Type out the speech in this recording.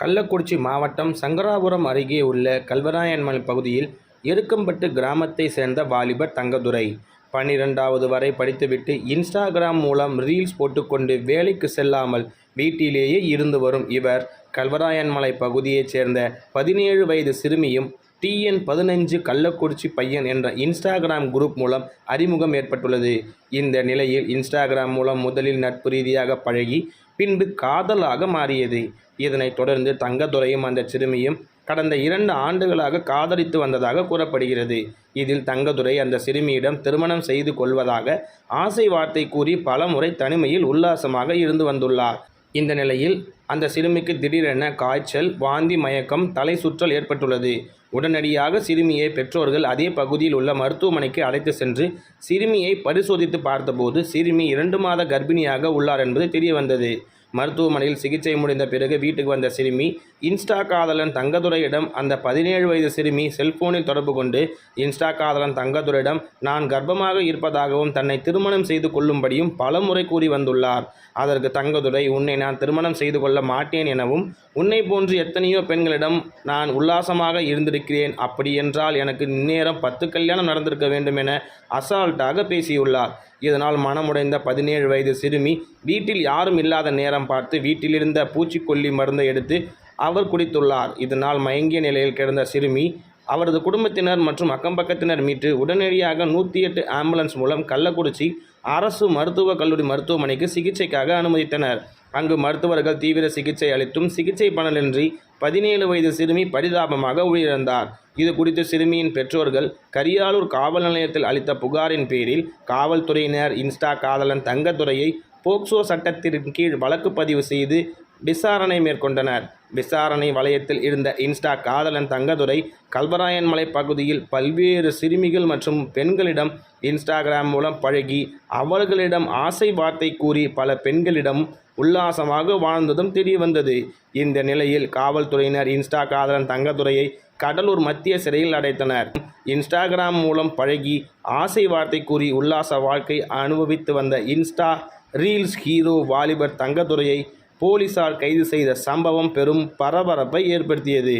கள்ளக்குறிச்சி மாவட்டம் சங்கராபுரம் அருகே உள்ள கல்வராயன்மலை பகுதியில் எருக்கம்பட்டு கிராமத்தை சேர்ந்த வாலிபர் தங்கதுரை. பன்னிரெண்டாவது வரை படித்துவிட்டு இன்ஸ்டாகிராம் மூலம் ரீல்ஸ் போட்டுக்கொண்டு வேலைக்கு செல்லாமல் வீட்டிலேயே இருந்து வரும் இவர் கல்வராயன்மலை பகுதியைச் சேர்ந்த பதினேழு வயது சிறுமியும் டிஎன் பதினஞ்சு கள்ளக்குறிச்சி பையன் என்ற இன்ஸ்டாகிராம் குரூப் மூலம் அறிமுகம் ஏற்பட்டுள்ளது. இந்த நிலையில் இன்ஸ்டாகிராம் மூலம் முதலில் நட்பு ரீதியாக பழகி பின்பு காதலாக மாறியது. இதனைத் தொடர்ந்து தங்கதுரையும் அந்த சிறுமியும் கடந்த இரண்டு ஆண்டுகளாக காதலித்து வந்ததாக கூறப்படுகிறது. இதில் தங்கதுரை அந்த சிறுமியிடம் திருமணம் செய்து கொள்வதாக ஆசை வார்த்தை கூறி பலமுறை தனிமையில் உல்லாசமாக இருந்து வந்துள்ளார். இந்த நிலையில் அந்த சிறுமிக்கு திடீரென காய்ச்சல் வாந்தி மயக்கம் தலை சுற்றல் ஏற்பட்டுள்ளது. உடனடியாக சிறுமியை பெற்றோர்கள் அதே பகுதியில் உள்ள மருத்துவமனைக்கு அழைத்து சென்று சிறுமியை பரிசோதித்து பார்த்தபோது சிறுமி இரண்டு மாத கர்ப்பிணியாக உள்ளார் என்பது தெரிய வந்தது மருத்துவமனையில் சிகிச்சை முடிந்த பிறகு வீட்டுக்கு வந்த சிறுமி இன்ஸ்டா காதலன் தங்கதுரையிடம் அந்த பதினேழு வயது சிறுமி செல்போனில் தொடர்பு கொண்டு இன்ஸ்டா காதலன் தங்கதுரையிடம் நான் கர்ப்பமாக இருப்பதாகவும் தன்னை திருமணம் செய்து கொள்ளும்படியும் பலமுறை கூறி வந்துள்ளார். அதற்கு தங்கதுரை உன்னை நான் திருமணம் செய்து கொள்ள மாட்டேன் எனவும் உன்னை போன்று எத்தனையோ பெண்களிடம் நான் உல்லாசமாக இருந்திருக்கிறேன். அப்படி என்றால் எனக்கு இந்நேரம் பத்து கல்யாணம் நடந்திருக்க வேண்டும் என அசால்ட்டாக பேசியுள்ளார். இதனால் மனமுடைந்த பதினேழு வயது சிறுமி வீட்டில் யாரும் இல்லாத நேரம் பார்த்து வீட்டிலிருந்த பூச்சிக்கொல்லி மருந்தை எடுத்து அவர் குடித்துள்ளார். இதனால் மயங்கிய நிலையில் கிடந்த சிறுமி அவரது குடும்பத்தினர் மற்றும் அக்கம்பக்கத்தினர் மீட்டு உடனடியாக நூற்றி எட்டு ஆம்புலன்ஸ் மூலம் கள்ளக்குறிச்சி அரசு மருத்துவக் கல்லூரி மருத்துவமனைக்கு சிகிச்சைக்காக அனுமதித்தனர். அங்கு மருத்துவர்கள் தீவிர சிகிச்சை அளித்தும் சிகிச்சை பலனின்றி பதினேழு வயது சிறுமி பரிதாபமாக உயிரிழந்தார். இது குறித்து சிறுமியின் பெற்றோர்கள் கரியாலூர் காவல் நிலையத்தில் அளித்த புகாரின் பேரில் காவல்துறையினர் இன்ஸ்டா காதலன் தங்கத்துறையை போக்சோ சட்டத்தின் கீழ் வழக்கு பதிவு செய்து விசாரணை மேற்கொண்டனர். விசாரணை வளையத்தில் இருந்த இன்ஸ்டா காதலன் தங்கதுரை கல்வராயன்மலை பகுதியில் பல்வேறு சிறுமிகள் மற்றும் பெண்களிடம் இன்ஸ்டாகிராம் மூலம் பழகி அவர்களிடம் ஆசை வார்த்தை கூறி பல பெண்களிடம் உல்லாசமாக வாழ்ந்ததும் தெரிய வந்தது இந்த நிலையில் காவல்துறையினர் இன்ஸ்டா காதலன் தங்கதுரையை கடலூர் மத்திய சிறையில் அடைத்தனர். இன்ஸ்டாகிராம் மூலம் பழகி ஆசை வார்த்தை கூறி உல்லாச வாழ்க்கை அனுபவித்து வந்த இன்ஸ்டா ரீல்ஸ் ஹீரோ வாலிபர் தங்கதுரையை போலீசார் கைது செய்த சம்பவம் பெரும் பரபரப்பை ஏற்படுத்தியது.